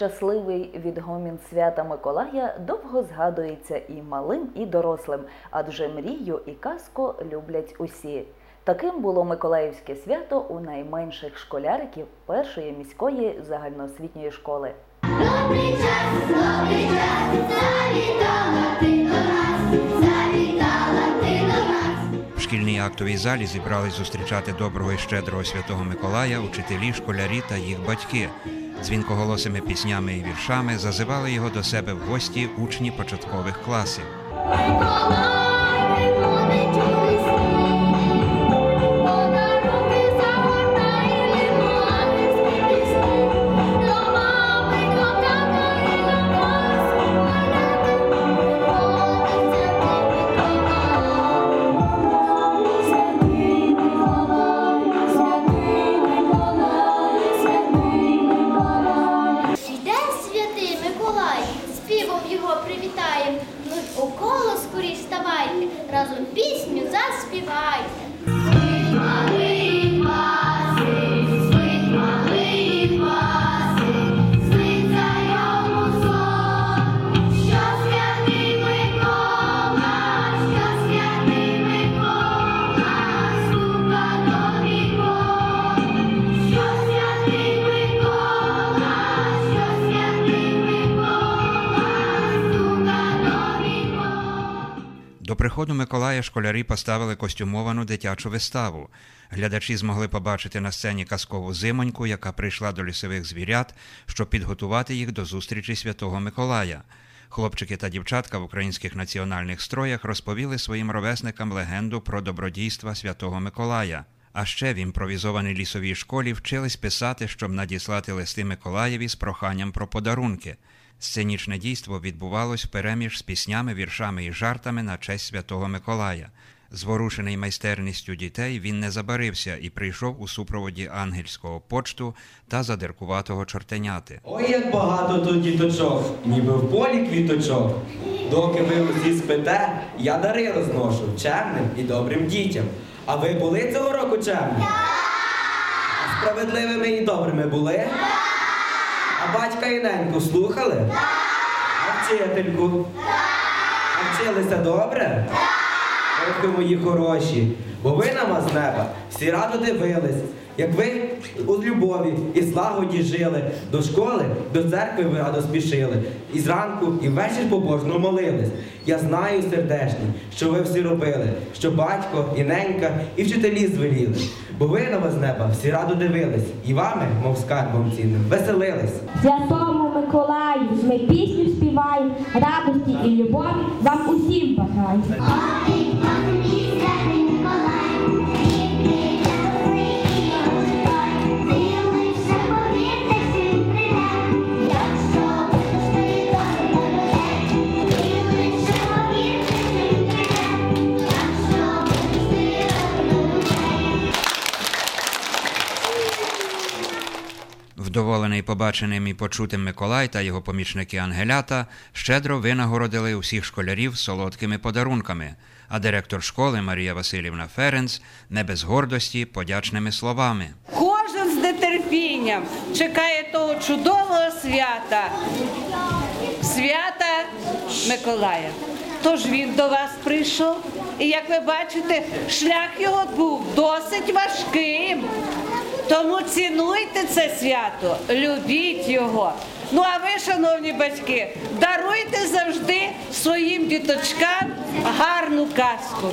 Щасливий відгомін свята Миколая довго згадується і малим, і дорослим, адже мрію і казку люблять усі. Таким було Миколаївське свято у найменших школяриків першої міської загальноосвітньої школи. Добрий час, добрий час, завітала ти до нас, завітала ти до нас. В шкільній актовій залі зібрались зустрічати доброго і щедрого святого Миколая, учителі, школярі та їх батьки. Дзвінкоголосими піснями і віршами зазивали його до себе в гості учні початкових класів. Коло скоріш ставайте, разом пісню заспівайте. До приходу Миколая школярі поставили костюмовану дитячу виставу. Глядачі змогли побачити на сцені казкову зимоньку, яка прийшла до лісових звірят, щоб підготувати їх до зустрічі святого Миколая. Хлопчики та дівчатка в українських національних строях розповіли своїм ровесникам легенду про добродійства святого Миколая. А ще в імпровізованій лісовій школі вчились писати, щоб надіслати листи Миколаєві з проханням про подарунки. Сценічне дійство відбувалось впереміж з піснями, віршами і жартами на честь святого Миколая. Зворушений майстерністю дітей, він не забарився і прийшов у супроводі ангельського почту та задиркуватого чортеняти. Ой, як багато тут діточок, ніби в полі квіточок. Доки ви усі спите, я дари розношу чемним і добрим дітям. А ви були цього року чемні? Справедливими і добрими були? А батька і неньку слухали? А вчительку? А вчилися добре? Ох, мої хороші, бо ви на вас неба всі радо дивились, як ви у любові і злагоді жили, до школи, до церкви ви радо спішили, і зранку, і ввечір побожно молились. Я знаю, сердешні, що ви всі робили, що батько, і ненька, і вчителі звеліли. Бо ви на вас неба всі радо дивились, і вами, мов скарбом цінним, веселились. Святому Миколаю ми пісню співаємо, радості і любові вам усім бажаю. Вдоволений побаченим і почутим Миколай та його помічники Ангелята щедро винагородили усіх школярів солодкими подарунками, а директор школи Марія Васильівна Ференц не без гордості подячними словами. Кожен з нетерпінням чекає того чудового свята, свята Миколая. Тож він до вас прийшов, і як ви бачите, шлях його був досить важким. Тому цінуйте це свято, любіть його. Ну а ви, шановні батьки, даруйте завжди своїм діточкам гарну казку.